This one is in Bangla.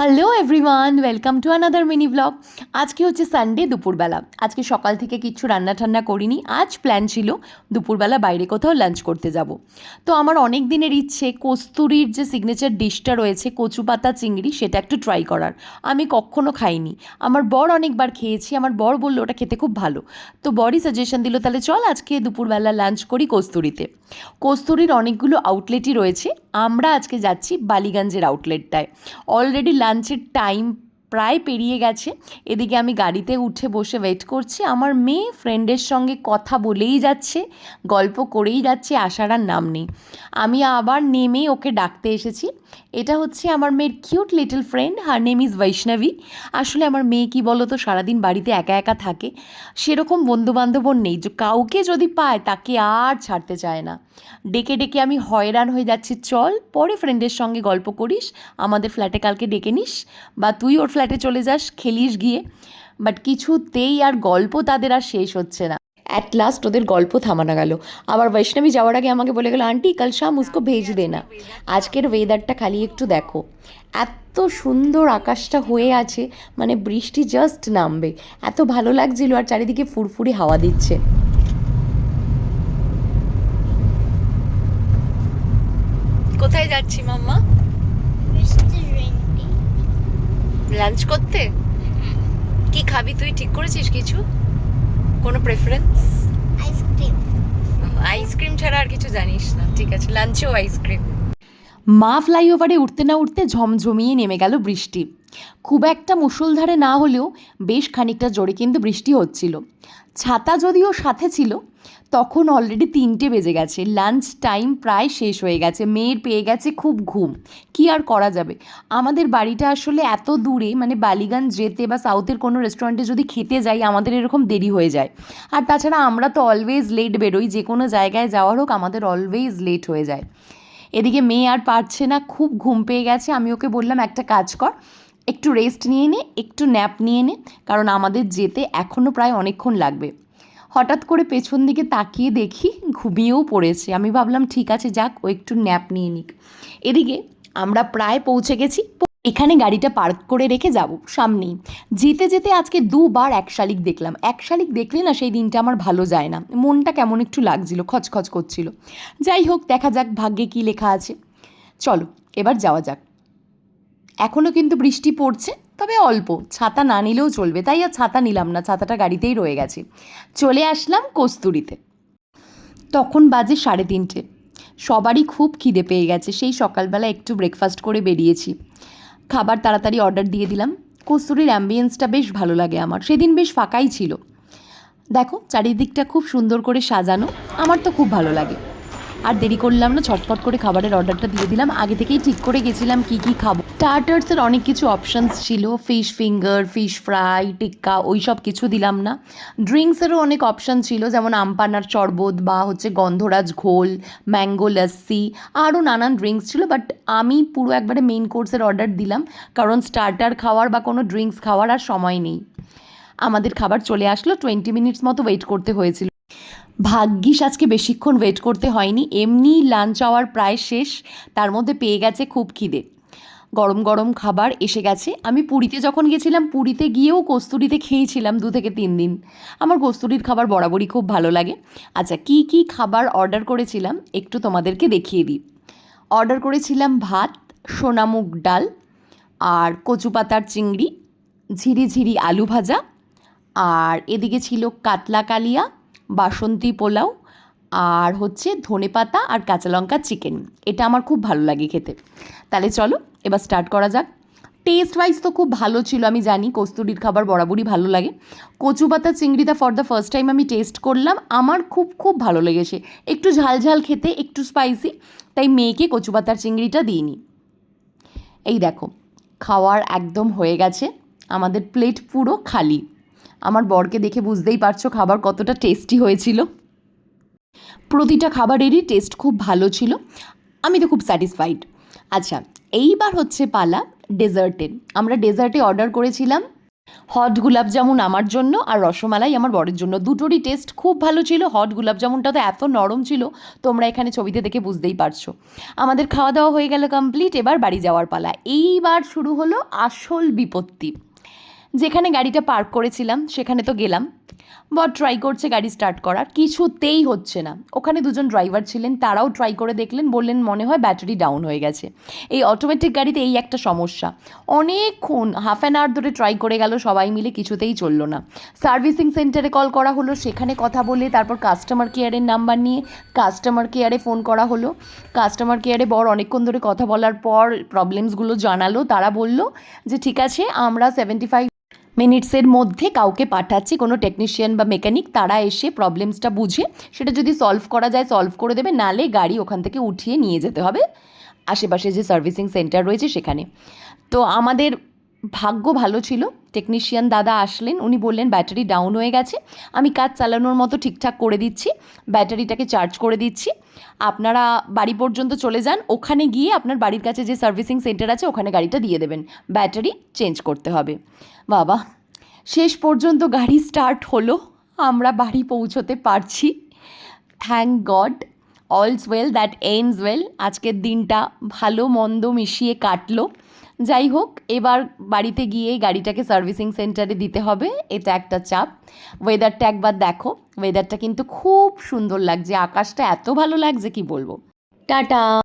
Hello everyone welcome to another mini blog আজকে হচ্ছে সানডে দুপুরবেলা। আজকে সকাল থেকে কিচ্ছু রান্না ঠান্না করিনি। আজ প্ল্যান ছিল দুপুরবেলা বাইরে কোথাও লাঞ্চ করতে যাব। তো আমার অনেক দিনের ইচ্ছে কস্তুরির যে সিগনেচার ডিশটা রয়েছে, কচু পাতা চিংড়ি, সেটা একটু ট্রাই করার। আমি কখনো খাইনি। আমার বর অনেকবার খেয়েছি। আমার বর বলল, ওটা খেতে খুব ভালো। তো বরই সাজেশন দিল, তাহলে চল আজকে দুপুরবেলা লাঞ্চ করি কস্তুরিতে। কস্তুরির অনেকগুলো আউটলেটই রয়েছে। আমরা আজকে যাচ্ছি বালিগঞ্জের আউটলেটটায় অলরেডি লাঞ্চের টাইম প্রায় পেরিয়ে গেছে। এদিকে আমি গাড়িতে উঠে বসে ওয়েট করছি। আমার মেয়ে ফ্রেন্ডের সঙ্গে কথা বলেই যাচ্ছে, গল্প করেই যাচ্ছে, আসার আর নাম নেই। আমি আবার নেমে ওকে ডাকতে এসেছি। এটা হচ্ছে আমার মেয়ের cute little friend her name is Vaishnavi আসলে আমার মেয়ে কি বলো তো সারাদিন বাড়িতে একা একা থাকে, সেরকম বন্ধুবান্ধবও নেই, যে কাউকে যদি পায় তাকে আর ছাড়তে চায় না। ডেকে ডেকে আমি হয়রান হয়ে যাচ্ছি, চল পরে ফ্রেন্ডের সঙ্গে গল্প করিস, আমাদের ফ্ল্যাটে কালকে ডেকে নিস, বা তুই ওর ফ্ল্যাটে চলে যাস, খেলিস গিয়ে। বাট কিছুতেই আর গল্প তাদের আর শেষ হচ্ছে না। অ্যাট লাস্ট ওদের গল্প থামানো গেল। আবার বৈষ্ণবী যাওয়ার আগে আমাকে বলে গেল আন্টি কাল শাম উসকো ভেজ দে না। আজকের ওয়েদারটা খালি একটু দেখো। এত সুন্দর আকাশটা হয়ে আছে মানে বৃষ্টি জাস্ট নামবে। এত ভালো লাগছিল আর চারিদিকে ফুরফুরি হাওয়া দিচ্ছে। কোথায় যাচ্ছি মাম্মা? লাঞ্চ করতে? কি খাবি তুই? ঠিক করেছিস কিছু? কোনো প্রেফারেন্স আইসক্রিম আইসক্রিম ছাড়া আর কিছু জানিস না ঠিক আছে? লাঞ্চেও আইসক্রিম মা ফ্লাইওভারে উঠতে না উঠতে ঝমঝমিয়ে নেমে গেল বৃষ্টি। খুব একটা মুষলধারে না হলেও বেশ খানিকটা জোরে কিন্তু বৃষ্টি হচ্ছিল। ছাতা যদিও সাথে ছিল, তখন অলরেডি তিনটে বেজে গেছে। লাঞ্চ টাইম প্রায় শেষ হয়ে গেছে। মেয়ের পেয়ে গেছে খুব ঘুম। কি আর করা যাবে? আমাদের বাড়িটা আসলে এত দূরে মানে বালিগঞ্জ যেতে বা সাউথের কোনো রেস্টুরেন্টে যদি খেতে যাই, আমাদের এরকম দেরি হয়ে যায়। আর তাছাড়া আমরা তো অলওয়েজ লেট বেরোই। যে কোনো জায়গায় যাওয়ার হোক, আমাদের অলওয়েজ লেট হয়ে যায়। এদিকে মেয়ে আর পারছে না, খুব ঘুম পেয়ে গেছে। আমি ওকে বললাম, একটা কাজ কর একটু রেস্ট নিয়ে নে, একটু ন্যাপ নিয়ে নে, কারণ আমাদের যেতে এখনও প্রায় অনেকক্ষণ লাগবে। হঠাৎ করে পেছন দিকে তাকিয়ে দেখি ঘুমিয়েও পড়েছে। আমি ভাবলাম, ঠিক আছে, যাক, ও একটু ন্যাপ নিয়ে নিক। এদিকে আমরা প্রায় পৌঁছে গেছি। এখানে গাড়িটা পার্ক করে রেখে যাব, সামনেই। যেতে যেতে আজকে দুবার এক শালিক দেখলাম। এক শালিক দেখলে না সেই দিনটা আমার ভালো যায় না। মনটা কেমন একটু লাগছিল, খচখচ করছিল। যাই হোক, দেখা যাক ভাগ্যে কী লেখা আছে। চলো, এবার যাওয়া যাক। এখনও কিন্তু বৃষ্টি পড়ছে, তবে অল্প। ছাতা না নিলেও চলবে। তাই আর ছাতা নিলাম না, ছাতাটা গাড়িতেই রয়ে গেছে। চলে আসলাম কস্তুরিতে। তখন বাজে সাড়ে তিনটে। সবারই খুব খিদে পেয়ে গেছে, সেই সকালবেলা একটু ব্রেকফাস্ট করে বেরিয়েছি। খাবার তাড়াতাড়ি অর্ডার দিয়ে দিলাম। কস্তুরির অ্যাম্বিয়েন্সটা বেশ ভালো লাগে আমার। সেদিন বেশ ফাঁকাই ছিল। দেখো, চারিদিকটা খুব সুন্দর করে সাজানো। আমার তো খুব ভালো লাগে। আর দেরি করলাম না, ছটফট করে খাবারের অর্ডারটা দিয়ে দিলাম। আগে থেকেই ঠিক করে গেছিলাম কি কি খাব। স্টার্টার্সের অনেক কিছু অপশানস ছিল fish finger fish fry tikka ওই সব কিছু দিলাম না। ড্রিঙ্কসেরও অনেক অপশান ছিল, যেমন আমপানার শরবত বা হচ্ছে গন্ধরাজ ঘোল ম্যাঙ্গো লস্যি আরও নানান ড্রিঙ্কস ছিল বাট আমি পুরো একবারে মেইন কোর্সের অর্ডার দিলাম, কারণ স্টার্টার খাওয়ার বা কোনো ড্রিঙ্কস খাওয়ার আর সময় নেই। আমাদের খাবার চলে আসলো টোয়েন্টি মিনিটস মতো ওয়েট করতে হয়েছিল। ভাগ্যিস আজকে বেশিক্ষণ ওয়েট করতে হয়নি। এমনি লাঞ্চ আওয়ার প্রায় শেষ, তার মধ্যে পেয়ে গেছে খুব খিদে। গরম গরম খাবার এসে গেছে। আমি পুরীতে যখন গেছিলাম, পুরীতে গিয়েও কস্তুরিতে খেয়েছিলাম দু থেকে তিন দিন। আমার কস্তুরির খাবার বরাবরই খুব ভালো লাগে। আচ্ছা কি কি খাবার অর্ডার করেছিলাম একটু তোমাদেরকে দেখিয়ে দিই। অর্ডার করেছিলাম ভাত, সোনামুগ ডাল আর কচু পাতার চিংড়ি ঝিরি ঝিরি আলু ভাজা আর এদিকে ছিল কাতলা কালিয়া বাসন্তী পোলাও আর হচ্ছে ধনেপাতা আর কাঁচা লঙ্কা চিকেন। এটা আমার খুব ভালো লাগে খেতে। তাহলে চলো, এবার স্টার্ট করা যাক। টেস্ট ওয়াইজ তো খুব ভালো ছিল, আমি জানি, কস্তুরির খাবার বরাবরই ভালো লাগে। কচু পাতা চিংড়িটা ফর দ্য ফার্স্ট টাইম আমি টেস্ট করলাম, আমার খুব খুব ভালো লেগেছে। একটু ঝাল ঝাল খেতে, একটু স্পাইসি তাই মেয়েকে কচু পাতার চিংড়িটা দিইনি। এই দেখো, খাওয়ার একদম হয়ে গেছে, আমাদের প্লেট পুরো খালি। আমার বরকে দেখে বুঝতেই পারছ খাবার কতটা টেস্টি হয়েছিল। প্রতিটা খাবারেরই টেস্ট খুব ভালো ছিল। আমি তো খুব স্যাটিসফাইড আচ্ছা এইবার হচ্ছে পালা ডেজার্টের আমরা ডেজার্টে অর্ডার করেছিলাম হট গোলাপ জামুন আমার জন্য আর রসমালাই আমার বরের জন্য। দুটোরই টেস্ট খুব ভালো ছিল। হট গোলাপ জামুনটা তো এত নরম ছিল, তোমরা এখানে ছবিতে দেখে বুঝতেই পারছ। আমাদের খাওয়া দাওয়া হয়ে গেল কমপ্লিট এবার বাড়ি যাওয়ার পালা। এইবার শুরু হলো আসল বিপত্তি। যেখানে গাড়িটা পার্ক করেছিলাম, সেখানে তো গেলাম। বট ট্রাই করছে গাড়ি স্টার্ট করার। কিছুতেই হচ্ছে না। ওখানে দুজন ড্রাইভার ছিলেন, তারাও ট্রাই করে দেখলেন, বললেন মনে হয় ব্যাটারি ডাউন হয়ে গেছে। এই অটোমেটিক গাড়িতে এই একটা সমস্যা। অনেকক্ষণ হাফ অ্যান আওয়ার ধরে ট্রাই করে গেল, সবাই মিলে কিছুতেই চলল না। সার্ভিসিং সেন্টারে কল করা হলো, সেখানে কথা বলে তারপর কাস্টমার কেয়ারের নাম্বার নিয়ে কাস্টমার কেয়ারে ফোন করা হলো। কাস্টমার কেয়ারে বর অনেকক্ষণ ধরে কথা বলার পর প্রবলেমসগুলো জানালো। তারা বলল যে, ঠিক আছে, আমরা সেভেন্টি ফাইভ মিনিটসের মধ্যে কাউকে পাঠাচ্ছি, কোনো টেকনিশিয়ান বা মেকানিক তারা এসে প্রবলেমসটা বুঝে, সেটা যদি সলভ করা যায় সলভ করে দেবে, নালে গাড়ি ওখান থেকে উঠিয়ে নিয়ে যেতে হবে। আশেপাশে যে সার্ভিসিং সেন্টার রয়েছে সেখানে। তো আমাদের ভাগ্য ভালো ছিল। টেকনিশিয়ান দাদা আসলেন, উনি বললেন ব্যাটারি ডাউন হয়ে গেছে। আমি কাজ চালানোর মতো ঠিকঠাক করে দিচ্ছি। ব্যাটারিটাকে চার্জ করে দিচ্ছি। আপনারা বাড়ি পর্যন্ত চলে যান। ওখানে গিয়ে আপনার বাড়ির কাছে যে সার্ভিসিং সেন্টার আছে, ওখানে গাড়িটা দিয়ে দেবেন। ব্যাটারি চেঞ্জ করতে হবে। বাবা, শেষ পর্যন্ত গাড়ি স্টার্ট হলো। আমরা বাড়ি পৌঁছতে পারছি। Thank God all's well that ends well আজকের দিনটা ভালো মন্দ মিশিয়ে কাটলো। যাই হোক, এবার বাড়িতে গিয়ে গাড়িটাকে সার্ভিসিং সেন্টারে দিতে হবে। এটা একটা চাপ। ওয়েদারটা একবার দেখো। ওয়েদারটা কিন্তু খুব সুন্দর লাগছে। আকাশটা এত ভালো লাগছে, কি বলব? টাটা!